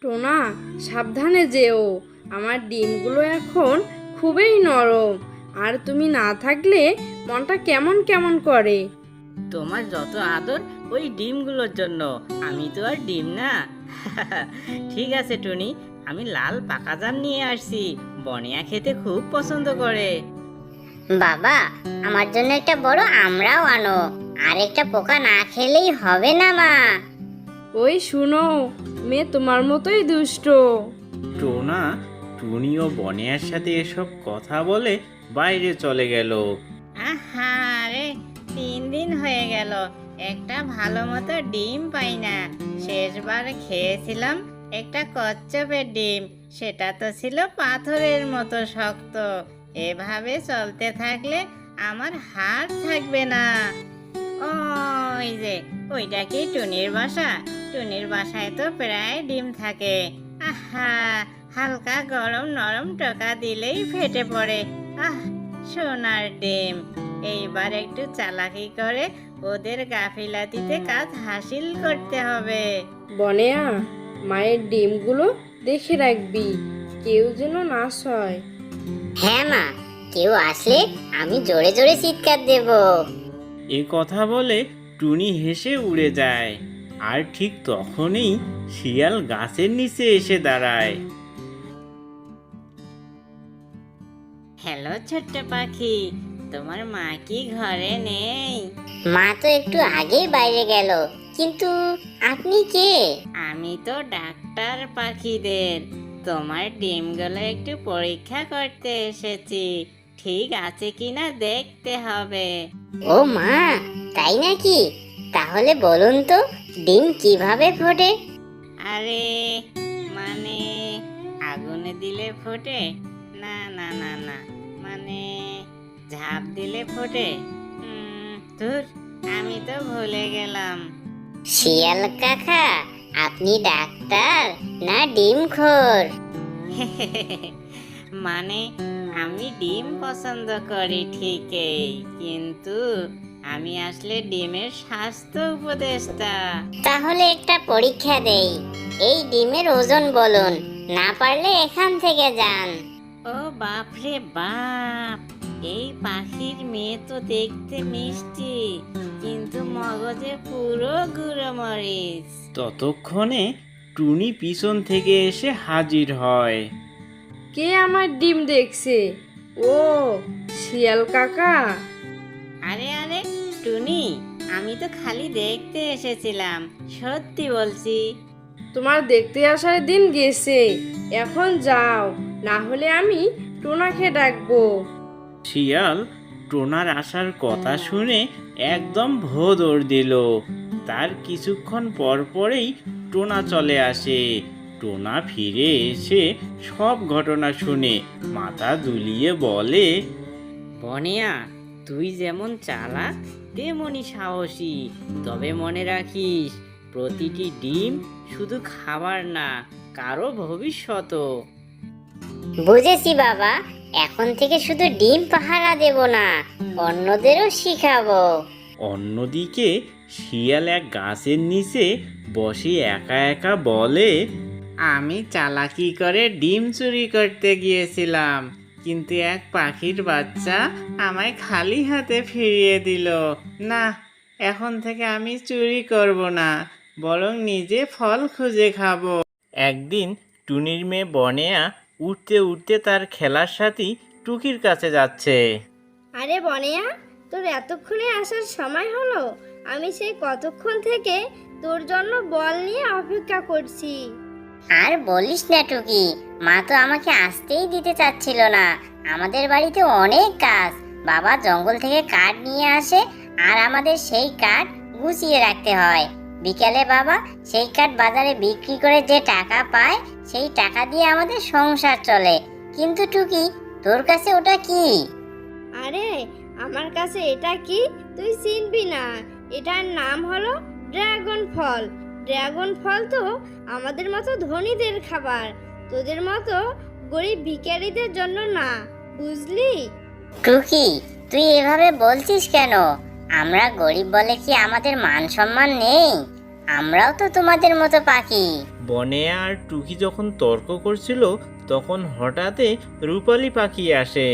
টোনা সাবধানে যেও। আমার ডিমগুলো এখন খুবই নরম। আর তুমি না থাকলে মনটা কেমন কেমন করে? তোমার যত আদর ওই ডিমগুলোর জন্য। আমি তো আর ডিম না। ঠিক আছে টুনি। আমি লাল পাকা জাম নিয়ে আসছি। বনিয়া খেতে খুব পছন্দ করে। বাবা আমার জন্য একটা বড় আমরাও আনো। আর একটা পোকা না খেলেই হবে না মা। ওই শুনো মেয়ে তোমার মতোই দুষ্ট। টোনা টুনি ও বনের সাথে এসব কথা বলে বাইরে চলে গেল। আহা রে তিন দিন হয়ে গেল একটা ভালো মতো ডিম পাই না। শেষবার খেয়েছিলাম একটা কচ্ছপের ডিম সেটা তো ছিল পাথরের মতো শক্ত। এভাবে চলতে থাকলে আমার হাড় থাকবে না। ওই যে ওইটা কি টুনির বাসা? টুনির বাসায় তো প্রায় ডিম থাকে। আহা হালকা গরম নরম টোকা দিলেই ফেটে পড়ে। আহ সোনার ডিম। এইবার একটু চালাকি করে ওদের গাফিলাতিতে কাজ হাসিল করতে হবে। বনেয়া মায়ের ডিমগুলো দেখে রাখবি। কেউ যেন নাশ হয় হ্যাঁ মা কেউ আসলে আমি জোরে জোরে চিৎকার দেব। এ কথা বলে টুনি হেসে উড়ে যায়। আর ঠিক তখনই শিয়াল গাছের নিচে এসে দাঁড়ায়। হ্যালো ছোট্ট পাখি তোমার মা কি ঘরে নেই? মা তো একটু আগেই বাইরে গেল কিন্তু আপনি কে? আমি তো ডাক্তার পাখিদের। তোমার ডিমগুলো একটু পরীক্ষা করতে এসেছি। ঠিক আছে কিনা দেখতে হবে। ও মা তাই নাকি? তাহলে বলুন তো ডিম কীভাবে ফোটে? আরে মানে আগুনে দিলে ফোটে? না না না না মানে ঝাঁপ দিলে ফোটে? ধুর আমি তো ভুলে গেলাম। শিয়াল কাকা আপনি ডাক্তার না ডিম খোর? মানে আমি ডিম পছন্দ করি ঠিকই। কিন্তু আমি আসলে ডিমের স্বাস্থ্য উপদেষ্টা। তাহলে একটা পরীক্ষা দেই। এই ডিমের ওজন বলুন না পারলে এখান থেকে যান। ও বাপরে বাপ! এই পাখির মেয়ে তো দেখতে মিষ্টি কিন্তু মগজে পুরো গুঁড়ো মরিচ। ততক্ষণে টুনি পিছন থেকে এসে হাজির হয়। কে আমার ডিম দেখছে? ও শিয়াল কাকা। আরে আরে টুনি আমি তো খালি দেখতে এসেছিলাম সত্যি বলছি। তোমার দেখতে আসার দিন গেছে এখন যাও না হলে আমি টোনাকে ডাকবো। শিয়াল টোনার আসার কথা শুনে একদম ভোদর দিল। তার কিছুক্ষণ পর পরেই টোনা চলে আসে। টোনা ফিরে এসে সব ঘটনা শুনে মাথা দুলিয়ে বলে বনিয়া তুই যেমন চালাক তেমনই সাহসী। তবে মনে রাখিস প্রতিটি ডিম শুধু খাবার না কারও ভবিষ্যতও। বুঝেছি বাবা এখন থেকে শুধু ডিম পাহারা দেব না অন্যদেরও শিখাবো। অন্যদিকে শিয়াল এক গাছের নিচে বসে একা একা বলে আমি চালাকি করে ডিম চুরি করতে গিয়েছিলাম, কিন্তু এক পাখির বাচ্চা আমায় খালি হাতে ফিরিয়ে দিল। না, এখন থেকে আমি চুরি করব না, বরং নিজে ফল খুঁজে খাব। একদিন টুনির মেয়ে বনেয়া উঠতে উঠতে তার খেলার সাথী টুকির কাছে যাচ্ছে। আরে বনেয়া, তোর এতক্ষণে আসার সময় হলো? আমি সেই কতক্ষণ থেকে তোর জন্য বল নিয়ে অপেক্ষা করছি। আর বলিস না টুকি, মা তো আমাকে আসতেই দিতে চাচ্ছিল না। আমাদের বাড়িতে অনেক কাজ, বাবা জঙ্গল থেকে কাঠ নিয়ে আসে আর আমাদের সেই কাঠ গুছিয়ে রাখতে হয়। বিকেলে বাবা সেই কাঠ বাজারে বিক্রি করে যে টাকা পায়, সেই টাকা দিয়ে আমাদের সংসার চলে। কিন্তু টুকি, তোর কাছে ওটা কি? আরে, আমার কাছে এটা কি? তুই চিনবি না। এটার নাম হলো ড্রাগন ফল। ড্রাগন ফল তো আমাদের মতো ধনীদের খাবার তোদের মতো গরিব ভিখারিদের জন্য না বুঝলি? টুকি তুই এভাবে বলছিস কেন? আমরা গরিব বলে কি আমাদের মান সম্মান নেই? আমরাও তো তোমাদের মতো পাখি। বনে আর টুকি যখন তর্ক করছিল তখন হঠাৎই রূপালী পাখি আসে।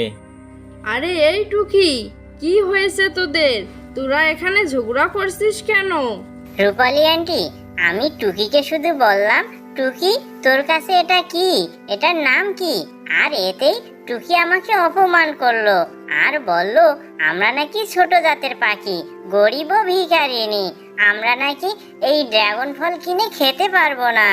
আরে এই টুকি কি হয়েছে তোদের? তোরা এখানে ঝগড়া করছিস কেন? রূপালী আন্টি আমি টুকিকে শুধু বললাম, টুকি, তোর কাছে এটা কি? এটার নাম কি? আর এতেই টুকি আমাকে অপমান করল আর বলল, আমরা নাকি ছোট জাতের পাখি, গরিব ও ভিখারিনী আমরা নাকি এই ড্রাগন ফল কিনে খেতে পারব না।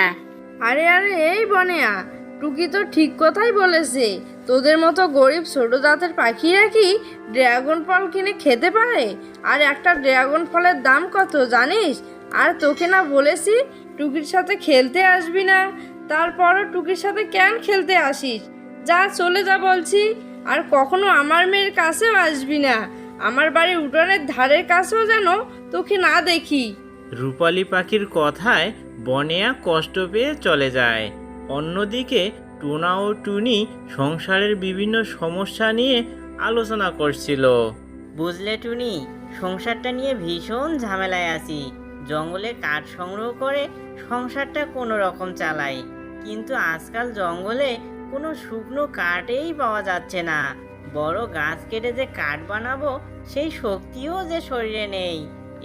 আরে আরে, এই বনেয়া, টুকি তো ঠিক কথাই বলেছে। তোদের মতো গরিব ছোট জাতের পাখিরা কি ড্রাগন ফল কিনে খেতে পারে? আর একটা ড্রাগন ফলের দাম কত, জানিস? আর তোকে না বলেছি টুকির সাথে খেলতে আসবি না। তারপরও টুকির সাথে কেন খেলতে আসিস? যা চলে যা বলছি। আর কখনো আমার মেয়ের কাছেও আসবি না। আমার বাড়ির উঠোনের ধারের কাছেও যেন তোকে না দেখি। রূপালী পাখির কথায় বনেয়া কষ্ট পেয়ে চলে যায়। অন্যদিকে টুনা ও টুনি সংসারের বিভিন্ন সমস্যা নিয়ে আলোচনা করছিল। বুঝলে টুনি সংসারটা নিয়ে ভীষণ ঝামেলায় আছি। জঙ্গলে কাঠ সংগ্রহ করে সংসারটা কোনো রকম চালাই। কিন্তু আজকাল জঙ্গলে কোনো শুকনো কাঠেই পাওয়া যাচ্ছে না। বড় গাছ কেটে যে কাঠ বানাবো, সেই শক্তিও যে শরীরে নেই।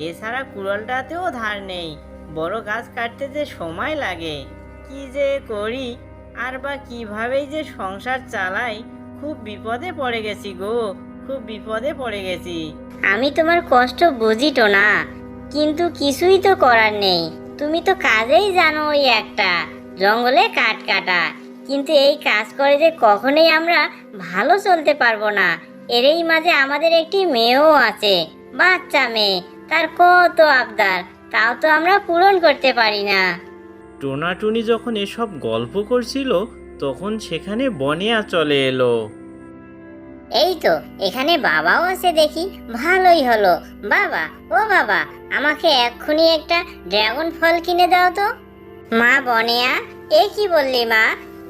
এছাড়া কুড়ালটাতেও ধার নেই। বড় গাছ কাটতে যে সময় লাগে, কি যে করি আর বা কিভাবেই যে সংসার চালাই, খুব বিপদে পড়ে গেছি গো, খুব বিপদে পড়ে গেছি। আমি তোমার কষ্ট বুঝি তো না। কিন্তু কিছুই তো করার নেই। তুমি তো কাজেই জানো ওই একটা। জঙ্গলে কাঠ কাটা। কিন্তু এই কাজ করে যে কখনোই আমরা ভালো চলতে পারব না। এরই মাঝে আমাদের একটি মেয়েও আছে, বাচ্চা মেয়ে। তার কত আবদার, তাও তো আমরা পূরণ করতে পারি না। টোনা টুনি যখন এসব গল্প করছিল, তখন সেখানে বনিয়া চলে এলো। এই তো, এখানে বাবাও আছে দেখি। ভালোই হলো। বাবা, ও বাবা, আমাকে এক্ষুনি একটা ড্রাগন ফল কিনে দাও তো। মা বনেয়া, এ কি বললি মা?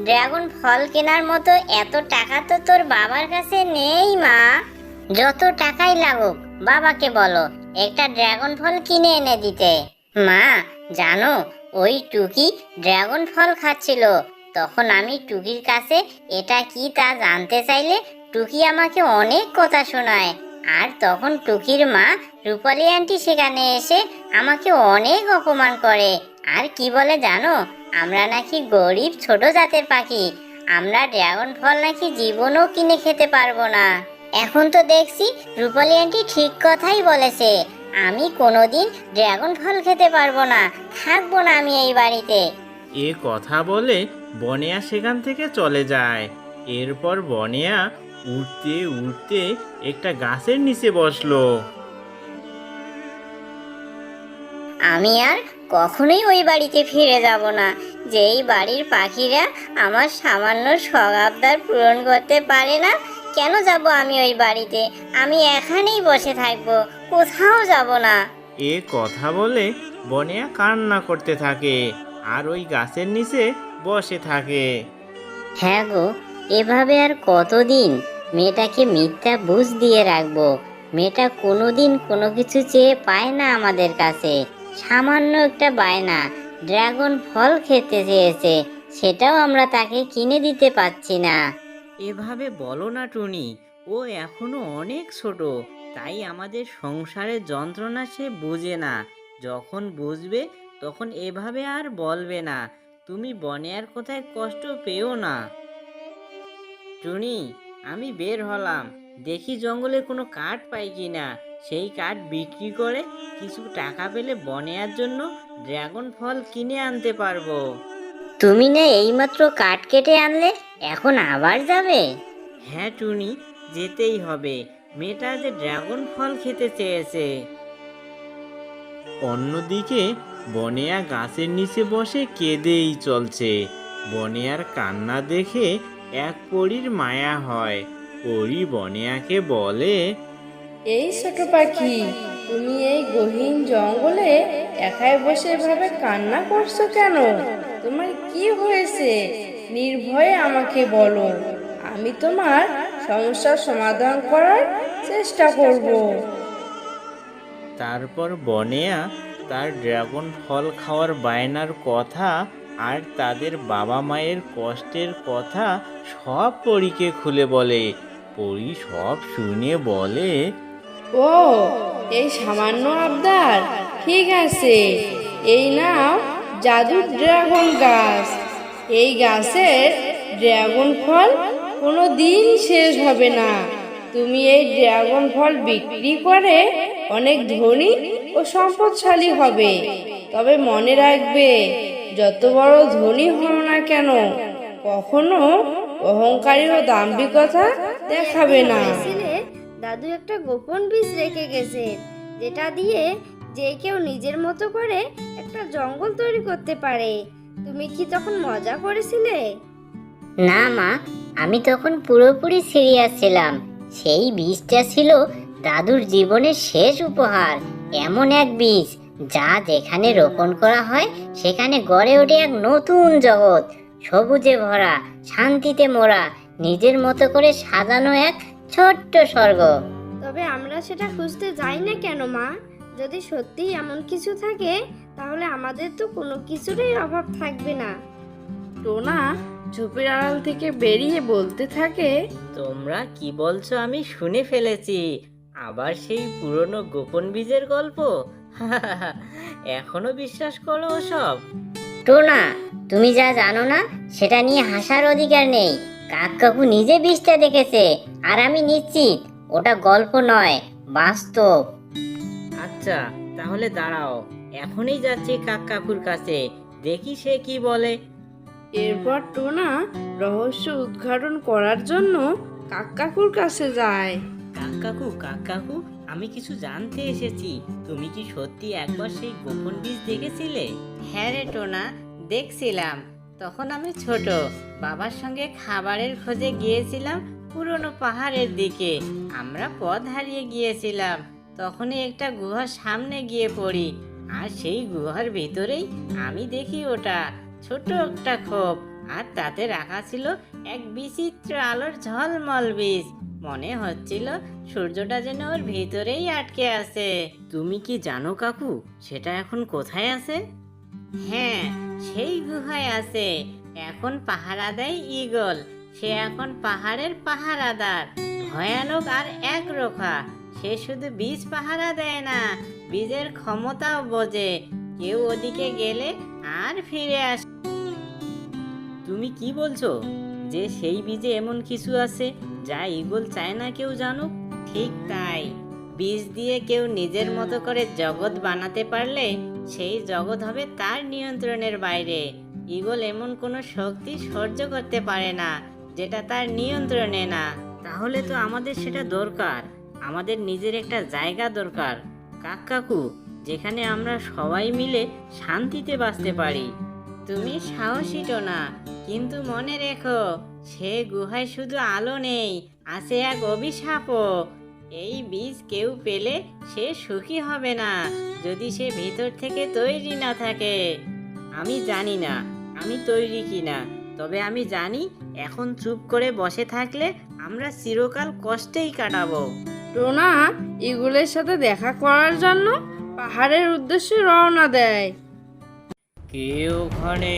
ড্রাগন ফল কেনার মতো এত টাকা তো তোর বাবার কাছে নেই মা। যত টাকাই লাগুক, বাবাকে বলো, একটা ড্রাগন ফল কিনে এনে দিতে। মা, জানো, ওই টুকি ড্রাগন ফল খাচ্ছিল। তখন আমি টুকির কাছে এটা কি তা জানতে চাইলে টুকি আমাকে অনেক কথা শোনায়। আর তখন টুকির মা রূপালী আন্টি সেখানে এসে আমাকে অনেক অপমান করে। আর কি বলে জানো? আমরা নাকি গরিব ছোট জাতের পাখি। আমরা ড্রাগন ফল নাকি জীবনও কিনে খেতে পারব না। এখন তো দেখছি রূপালী আন্টি ঠিক কথাই বলেছে। আমি কোনোদিন ড্রাগন ফল খেতে পারব না, থাকব না আমি এই বাড়িতে। এ কথা বলে বনেয়া সেখান থেকে চলে যায়। এরপর বনেয়া উঠতে উঠতে একটা গাছের নিচে বসল। আমি আর কখনোই ওই বাড়িতে ফিরে যাব না যেই বাড়ির পাখিরা আমার সামান্য সগাবদার পূরণ করতে পারে না কেন যাব আমি ওই বাড়িতে? আমি এখানেই বসে থাকব কোথাও যাব না। এ কথা বলে বনেয়া কান্না করতে থাকে আর ওই গাছের নিচে বসে থাকে। হ্যাঁ গো এভাবে আর কতদিন মেয়েটাকে মিথ্যা বুঝ দিয়ে রাখব। মেয়েটা কোনোদিন কোনো কিছু চেয়ে পায় না আমাদের কাছে। সামান্য একটা বায়না। ড্রাগন ফল খেতে চেয়েছে। সেটাও আমরা তাকে কিনে দিতে পারছি না। এভাবে বলো না, টুনি। ও এখনও অনেক ছোট। তাই আমাদের সংসারের যন্ত্রণা সে বুঝে না। যখন বুঝবে, তখন এভাবে আর বলবে না। তুমি বনে আর কোথায় কষ্ট পেও না। টুনি আমি বের হলাম। দেখি জঙ্গলে কোনো কাঠ পাই কি না সেই কাঠ বিক্রি করে কিছু টাকা পেলে বনেয়ার জন্য ড্রাগন ফল কিনে আনতে পারব। তুমি না এইমাত্র কাঠ কেটে আনলে এখন আবার যাবে? হ্যাঁ টুনি যেতেই হবে। মেয়েটা যে ড্রাগন ফল খেতে চেয়েছে। অন্যদিকে বনেয়া গাছের নিচে বসে কেঁদেই চলছে। বনেয়ার কান্না দেখে এক পরীর মায়া হয় পরী বনেয়াকে বলে এই ছোট পাখি তুমি এই গহীন জঙ্গলে একাই বসে এভাবে কান্না করছ কেন? তোমার কি হয়েছে? নির্ভয়ে আমাকে বলো। আমি তোমার সমস্যার সমাধান করার চেষ্টা করব। তারপর বনেয়া তার ড্রাগন ফল খাওয়ার বায়নার কথা আর তাদের বাবা মায়ের কষ্টের কথা সব পরীকে খুলে বলে। পরী সব শুনে বলে, ও, এই সামান্য আবদার, ঠিক আছে। এই নাও জাদুর ড্রাগন গাছ। এই গাছের ড্রাগন ফল কোনো দিন শেষ হবে না। তুমি এই ড্রাগন ফল বিক্রি করে অনেক ধনী ও সম্পদশালী হবে। তবে মনে রাখবে যত বড় ধনী হও না কেন কখনো অহংকারী ও দাম্ভিকতা দেখাবে না। দাদু একটা গোপন বীজ রেখে গেছে যেটা দিয়ে যে কেউ নিজের মতো করে একটা জঙ্গল তৈরি করতে পারে। তুমি কি তখন মজা করেছিলে? না মা আমি তখন পুরোপুরি সিরিয়াস ছিলাম। সেই বীজটা ছিল দাদুর জীবনের শেষ উপহার এমন এক বীজ। যা যেখানে রোপণ করা হয় সেখানে গড়ে ওঠে এক নতুন জগৎ। সবুজে ভরা শান্তিতে মোড়া নিজের মতো করে সাজানো এক ছোট্ট স্বর্গ। তবে আমরা সেটা খুঁজতে যাই না কেন মা? যদি সত্যিই এমন কিছু থাকে তাহলে আমাদের তো কোনো কিছুরই অভাব থাকবে না। টোনা ঝোপের আড়াল থেকে বেরিয়ে বলতে থাকে তোমরা কি বলছো আমি শুনে ফেলেছি। আবার সেই পুরনো গোপন বীজের গল্প? এখনও বিশ্বাস করো ওসব? টোনা তুমি যা জানো না সেটা নিয়ে হাসার অধিকার নেই। কাক কাকু নিজে বীজটা দেখেছে আর আমি নিশ্চিত ওটা গল্প নয় বাস্তব। আচ্ছা তাহলে দাঁড়াও এখনই যাচ্ছি কাক কাকুর কাছে দেখি সে কি বলে। এরপর টোনা রহস্য উদ্ঘাটন করার জন্য কাকাকুর কাছে যায়। কাক কাকু কাক কাকু? আমি কিছু জানতে এসেছি। তুমি কি সত্যি একবার সেই গোপন বীজ দেখেছিলে? হ্যাঁ রে টোনা, দেখছিলাম। তখন আমি ছোট। বাবার সঙ্গে খাবারের খোঁজে গিয়েছিলাম পুরনো পাহাড়ের দিকে। আমরা পথ হারিয়ে গিয়েছিলাম। তখনই একটা গুহার সামনে গিয়ে পড়ি। আর সেই গুহার ভিতরেই আমি দেখি ওটা। ছোট একটা খোপ আর তাতে রাখা ছিল এক বিচিত্র আলোর ঝলমল বীজ। মনে হচ্ছিল সূর্যটা যেন ওর ভিতরেই আটকে আছে। তুমি কি জানো কাকু, সেটা এখন কোথায় আছে? হ্যাঁ সেই গুহায় আছে। এখন পাহারা দেয় ঈগল। সে এখন পাহাড়ের পাহারাদার। ভয়ানক আর এক রোখা। সে শুধু বীজ পাহারা দেয় না, বীজের ক্ষমতাও বোঝে। কেউ ওদিকে গেলে আর ফিরে আসে তুমি কি বলছো যে সেই বীজে এমন কিছু আছে? যা ইগল চায় না কেউ জানুক, ঠিক তাই। বীজ দিয়ে কেউ নিজের মতো করে জগৎ বানাতে পারলে সেই জগৎ হবে তার নিয়ন্ত্রণের বাইরে। ইগল এমন কোনো শক্তি সহ্য করতে পারে না, যেটা তার নিয়ন্ত্রণে না। তাহলে তো আমাদের সেটা দরকার। আমাদের নিজের একটা জায়গা দরকার। কাক কাকু, যেখানে আমরা সবাই মিলে শান্তিতে বাঁচতে পারি। তুমি সাহসী না, কিন্তু মনে রেখো সে গুহায় শুধু আলো নেই আছে এক অভিশাপও। এই বীজ কেউ পেলে সে সুখী হবে না যদি সে ভিতর থেকে তৈরি না থাকে। আমি জানি না আমি তৈরি কিনা তবে আমি জানি এখন চুপ করে বসে থাকলে আমরা চিরকাল কষ্টেই কাটাবো। টোনা ইগুলের সাথে দেখা করার জন্য পাহাড়ের উদ্দেশ্যে রওনা দেয়। কে ওখানে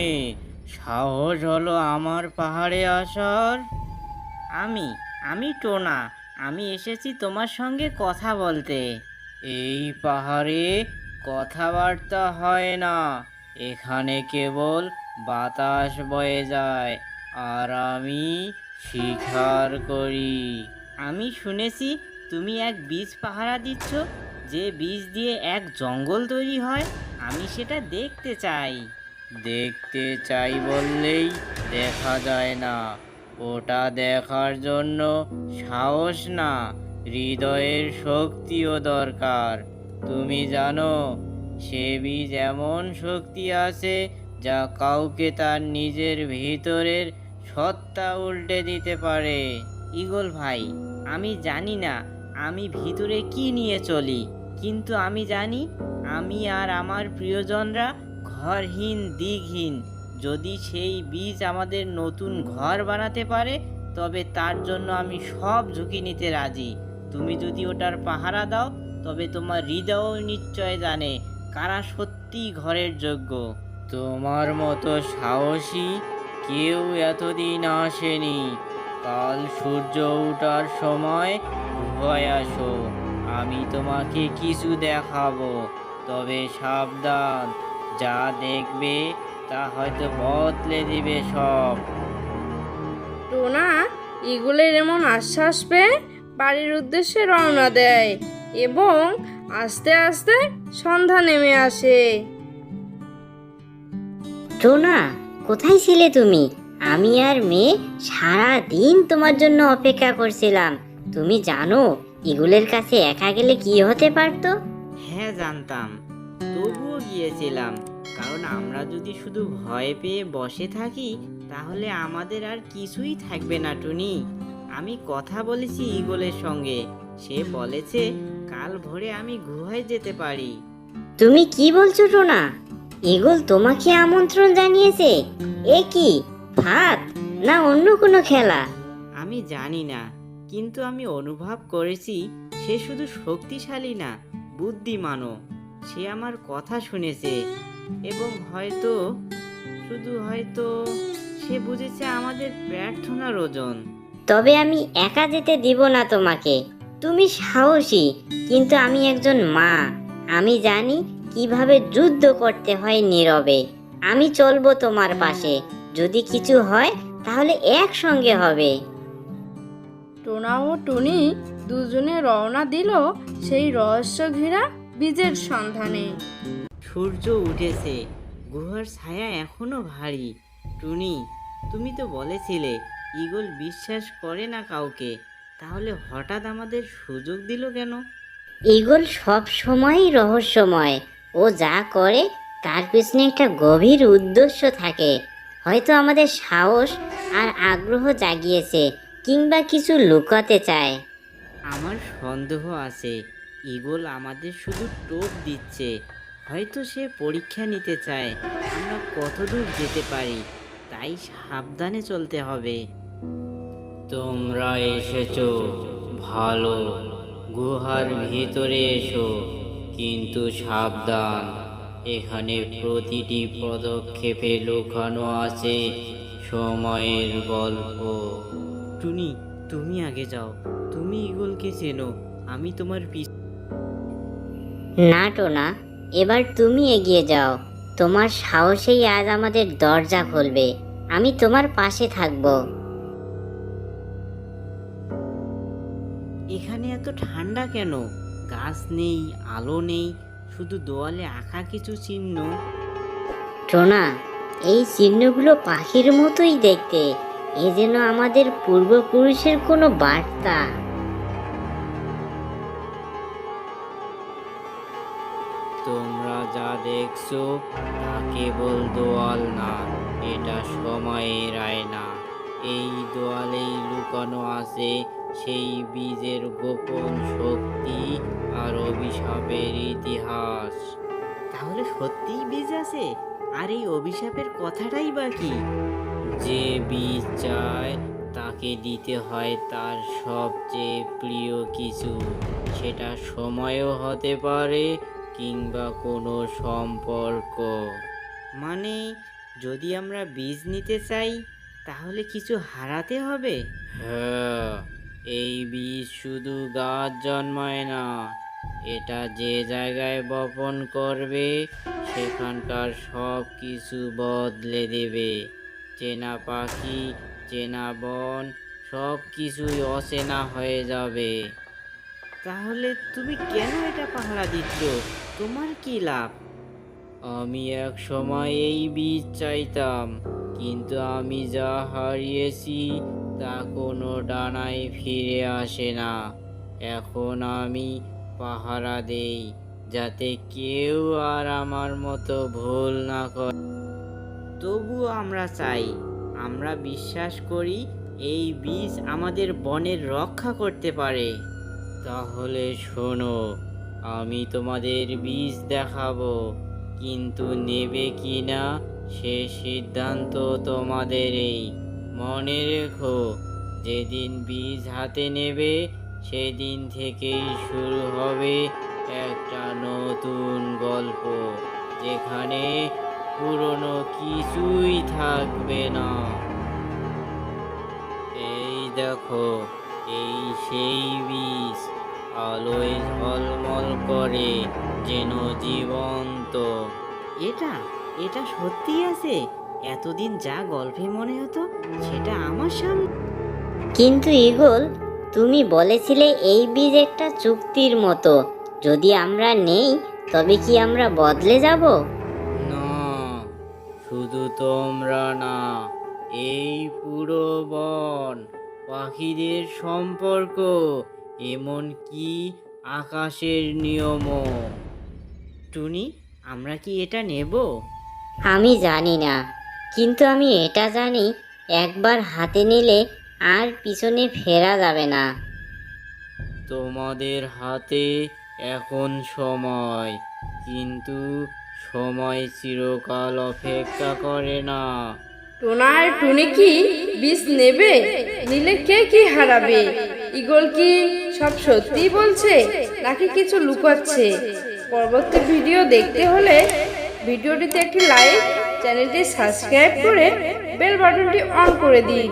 সাহস হলো আমার পাহাড়ে আসার। আমি আমি টোনা, আমি এসেছি তোমার সঙ্গে কথা বলতে। এই পাহাড়ে কথাবার্তা হয় না। এখানে কেবল বাতাস বয়ে যায়, আর আমি শিকার করি। আমি শুনেছি তুমি এক বীজ পাহারা দিচ্ছ, যে বীজ দিয়ে এক জঙ্গল তৈরি হয়। আমি সেটা দেখতে চাই। দেখতে চাই বললেই দেখা যায় না। ওটা দেখার জন্য সাহস না, হৃদয়ের শক্তিও দরকার। তুমি জানো, সে বীজ এমন শক্তি আছে যা কাউকে তার নিজের ভিতরের সত্তা উল্টে দিতে পারে। ইগল ভাই, আমি জানি না আমি ভিতরে কি নিয়ে চলি, কিন্তু আমি জানি আমি আর আমার প্রিয়জনরা ঘরহীন দিকহীন যদি সেই বীজ আমাদের নতুন ঘর বানাতে পারে, তবে তার জন্য আমি সব ঝুঁকি নিতে রাজি। তুমি যদি ওটার পাহারা দাও, তবে তোমার হৃদয়ও নিশ্চয় জানে কারা সত্যি ঘরের যোগ্য। তোমার মতো সাহসী কেউ এতদিন আসেনি। কাল সূর্য ওঠার সময় ভয় আসো, আমি তোমাকে কিছু দেখাবো। তবে সাবধান যা দেখবে তা হয়তো বদলে দিবে সব। টোনা ইগলের এমন আশ্বাস পেয়ে বাড়ির উদ্দেশ্যে রওনা দেয় এবং আস্তে আস্তে সন্ধ্যা নেমে আসে। টোনা কোথায় ছিলে তুমি? আমি আর মেয়ে সারা দিন তোমার জন্য অপেক্ষা করছিলাম। তুমি জানো ইগুলের কাছে একা গেলে কি হতে পারতো? হ্যাঁ জানতাম। তবুও গিয়েছিলাম। কারণ আমরা যদি শুধু ভয় পেয়ে বসে থাকি তাহলে আমাদের আর কিছুই থাকবে না টুনি। আমি কথা বলেছি ইগলের সঙ্গে। সে বলেছে কাল ভোরে আমি গুহায় যেতে পারি। তুমি কি বলছো টোনা? ইগল তোমাকে আমন্ত্রণ জানিয়েছে। এ কি ভাত না অন্য কোনো খেলা? আমি জানি না কিন্তু আমি অনুভব করেছি সে শুধু শক্তিশালী না বুদ্ধিমানও। সে আমার কথা শুনেছে। হয়তো শুধু হয়তো সে বুঝেছে আমাদের প্রার্থনার ওজন। তবে আমি একা যেতে দিব না তোমাকে। তুমি সাহসী কিন্তু আমি একজন মা। আমি জানি কীভাবে যুদ্ধ করতে হয় নীরবে। আমি চলবো তোমার পাশে। যদি কিছু হয় তাহলে একসঙ্গে হবে। টোনা ও টুনি দুজনে রওনা দিল সেই রহস্য ঘেরা বীজের সন্ধানে। সূর্য উঠেছে। গুহার ছায়া এখনও ভারী। টুনি তুমি তো বলেছিলে ইগল বিশ্বাস করে না কাউকে। তাহলে হঠাৎ আমাদের সুযোগ দিল কেন? ইগল সব সময়ই রহস্যময়। ও যা করে তার পিছনে একটা গভীর উদ্দেশ্য থাকে। হয়তো আমাদের সাহস আর আগ্রহ জাগিয়েছে কিংবা কিছু লুকাতে চায়। আমার সন্দেহ আছে ইগল আমাদের শুধু টোপ দিচ্ছে। হয়তো সে পরীক্ষা নিতে চায়। আমরা কতদূর যেতে পারি তাই সাবধানে চলতে হবে। তোমরা এসেছ ভালো। গুহার ভিতরে এসো কিন্তু সাবধান। এখানে প্রতিটি পদক্ষেপে লুকানো আছে সময়ের গল্প। টুনি তুমি আগে যাও। তুমি ইগলকে চেনো আমি তোমার পিছ না টোনা। এবার তুমি এগিয়ে যাও। তোমার সাহসেই আজ আমাদের দরজা খুলবে। আমি তোমার পাশে থাকব। এখানে এত ঠান্ডা কেন? গাছ নেই আলো নেই শুধু দেওয়ালে আঁকা কিছু চিহ্ন। টোনা এই চিহ্নগুলো পাখির মতোই দেখতে। এ যেন আমাদের পূর্বপুরুষের কোনো বার্তা। যা দেখছ তা কেবল দোয়াল না এটা সময়ের আয়না। এই দোয়ালেই লুকানো আছে সেই বীজের গোপন শক্তি আর অভিশাপের ইতিহাস। তাহলে সত্যিই বীজ আছে? আর এই অভিশাপের কথাটাই বাকি যে বীজ চায় তাকে দিতে হয় তার সবচেয়ে প্রিয় কিছু। সেটা সময়ও হতে পারে কিংবা কোনো সম্পর্ক। মানে যদি আমরা বীজ নিতে চাই তাহলে কিছু হারাতে হবে? হ্যাঁ এই বীজ শুধু গাছ জন্মায় না এটা যে জায়গায় বপন করবে সেখানকার সব কিছু বদলে দেবে। চেনা পাখি চেনা বন সব কিছুই অচেনা হয়ে যাবে। তাহলে তুমি কেন এটা পাহারা দিচ্ছ? তোমার কি লাভ? আমি এক সময় এই বীজ চাইতাম, কিন্তু আমি যা হারিয়েছি তা কোনো ডানায় ফিরে আসে না। এখন আমি পাহারা দেই, যাতে কেউ আর আমার মতো ভুল না করে। তবুও আমরা চাই, আমরা বিশ্বাস করি এই বীজ আমাদের বনের রক্ষা করতে পারে। তাহলে শোনো আমি তোমাদের বীজ দেখাবো, কিন্তু নেবে কি না সে সিদ্ধান্ত তোমাদেরই। মনে রেখো, যেদিন বীজ হাতে নেবে, সেদিন থেকেই শুরু হবে একটা নতুন গল্প, যেখানে পুরনো কিছুই থাকবে না। এই দেখো, এই সেই বীজ। আলোয় ঝলমল করে যেন জীবন্ত। এটা এটা সত্যি আছে? এতদিন যা গল্পে মনে হতো সেটা আমার সামনে। কিন্তু ইগল তুমি বলেছিলে এই বীজ একটা চুক্তির মতো। যদি আমরা নেই তবে কি আমরা বদলে যাব? না শুধু তোমরা না এই পুরো বন পাখিদের সম্পর্ক এমন কি আকাশের নিয়মও? টুনি আমরা কি এটা নেব? আমি জানি না কিন্তু আমি এটা জানি একবার হাতে নিলে আর পিছনে ফেরা যাবে না। তোমাদের হাতে এখন সময় কিন্তু সময় চিরকাল অপেক্ষা করে না। টোনা আর টুনি কি বিষ নেবে? নিলে কে কি হারাবে? ইগল কি সব সত্যি বলছে নাকি কিছু লুকাচ্ছে? পরবর্তী ভিডিও দেখতে হলে ভিডিওটিতে একটি লাইক চ্যানেলটি সাবস্ক্রাইব করে বেল বাটনটি অন করে দিন।